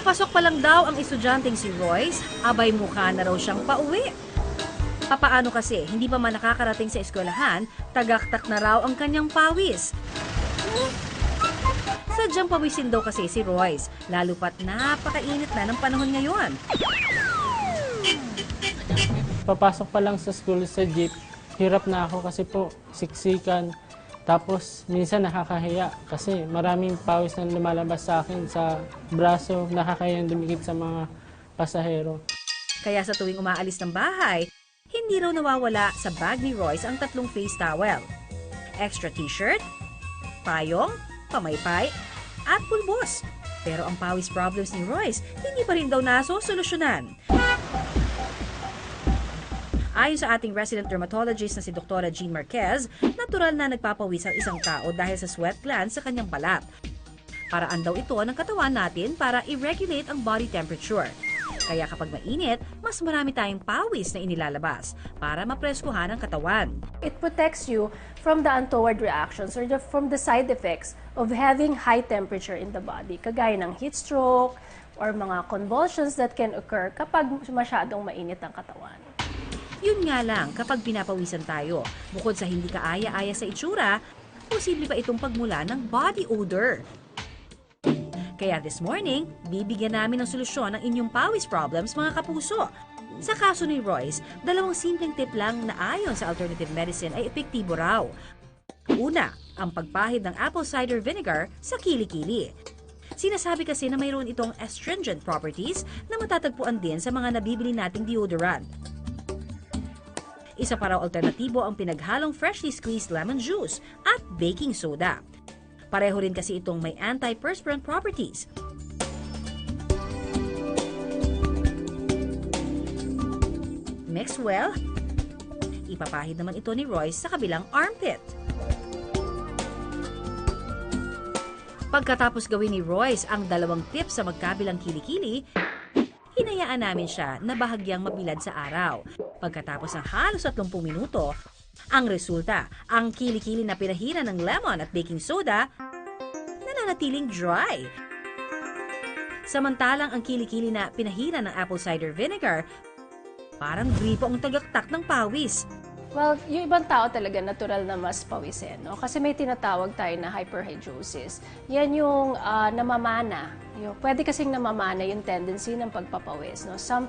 Papasok pa lang daw ang estudyanteng si Royce, abay mukha na raw siyang pauwi. Papaano kasi, hindi pa man nakakarating sa eskwelahan, tagaktak na raw ang kanyang pawis. Sadyang pawisin daw kasi si Royce, lalo pat napakainit na ng panahon ngayon. Papasok pa lang sa school sa jeep, hirap na ako kasi po siksikan. Tapos minsan nakakahiya kasi maraming pawis na lumalabas sa akin sa braso, nakakahiyang dumikit sa mga pasahero. Kaya sa tuwing umaalis ng bahay, hindi raw nawawala sa bag ni Royce ang tatlong face towel. Extra t-shirt, payong, pamaypay, at pulbos. Pero ang pawis problems ni Royce, hindi pa rin daw nasosolusyonan. Ayon sa ating resident dermatologist na si Dr. Jean Marquez, natural na nagpapawis ang isang tao dahil sa sweat glands sa kanyang balat. Paraan daw ito ng katawan natin para i-regulate ang body temperature. Kaya kapag mainit, mas marami tayong pawis na inilalabas para mapreskuhan ang katawan. It protects you from the untoward reactions or from the side effects of having high temperature in the body, kagaya ng heat stroke or mga convulsions that can occur kapag masyadong mainit ang katawan. Yun nga lang, kapag pinapawisan tayo, bukod sa hindi kaaya-aya sa itsura, posible pa itong pagmula ng body odor. Kaya this morning, bibigyan namin ng solusyon ang inyong pawis problems mga kapuso. Sa kaso ni Royce, dalawang simpleng tip lang na ayon sa alternative medicine ay epektibo raw. Una, ang pagpahid ng apple cider vinegar sa kilikili. Sinasabi kasi na mayroon itong astringent properties na matatagpuan din sa mga nabibili nating deodorant. Isa pa raw alternatibo ang pinaghalong freshly squeezed lemon juice at baking soda. Pareho rin kasi itong may antiperspirant properties. Mix well. Ipapahid naman ito ni Royce sa kabilang armpit. Pagkatapos gawin ni Royce ang dalawang tips sa magkabilang kilikili, hinayaan namin siya na bahagyang mabilad sa araw. Pagkatapos ng halos 30 minuto, ang resulta, ang kilikili na pinahiran ng lemon at baking soda, nananatiling dry. Samantalang ang kilikili na pinahiran ng apple cider vinegar, parang gripo ang tagaktak ng pawis. Well, yung ibang tao talaga natural na mas pawisin, no? Kasi may tinatawag tayo na hyperhidrosis. Yan yung ah, namamana. Yung, pwede kasing namamana yung tendency ng pagpapawis, no? Some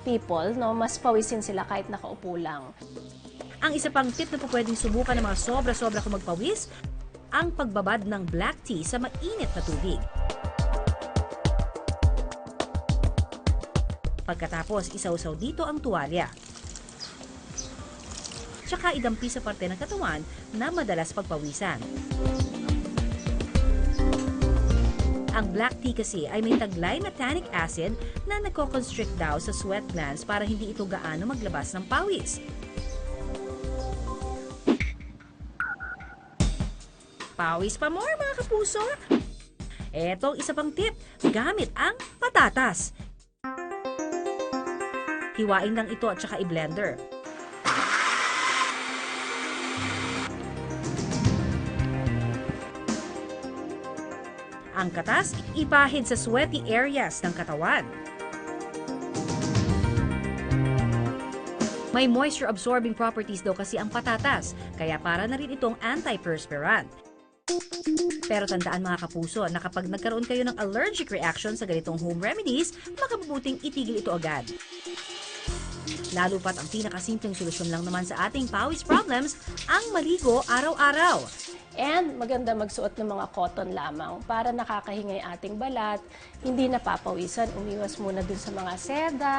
people, no, mas pawisin sila kahit nakaupo lang. Ang isa pang tip na po pwedeng subukan ng mga sobra-sobra kung magpawis, ang pagbabad ng black tea sa mainit na tubig. Pagkatapos, isausaw dito ang tuwalya. Tsaka idampi sa parte ng katawan na madalas pagpawisan. Ang black tea kasi ay may taglay na tannic acid na nagko-constrict daw sa sweat glands para hindi ito gaano maglabas ng pawis. Pawis pa more mga kapuso! Etong isa pang tip, gamit ang patatas. Hiwain lang ito at saka i-blender. Ang katas, ipahid sa sweaty areas ng katawan. May moisture-absorbing properties daw kasi ang patatas, kaya para na rin itong antiperspirant. Pero tandaan mga kapuso na kapag nagkaroon kayo ng allergic reaction sa ganitong home remedies, makabubuting itigil ito agad. Lalo pat ang pinakasimpleng solusyon lang naman sa ating pawis problems, ang maligo araw-araw. And maganda magsuot ng mga cotton lamang para nakakahingay ating balat, hindi napapawisan. Umiwas muna dun sa mga seda,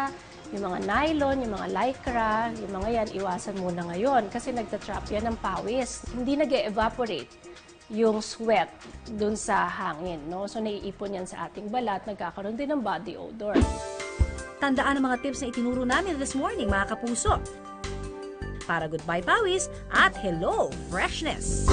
yung mga nylon, yung mga lycra, yung mga yan, iwasan muna ngayon kasi nagtatrap yan ng pawis. Hindi nag evaporate yung sweat dun sa hangin. No? So naiipon yan sa ating balat, nagkakaroon din ng body odor. Tandaan ang mga tips na itinuro namin this morning mga kapuso. Para goodbye pawis at hello freshness!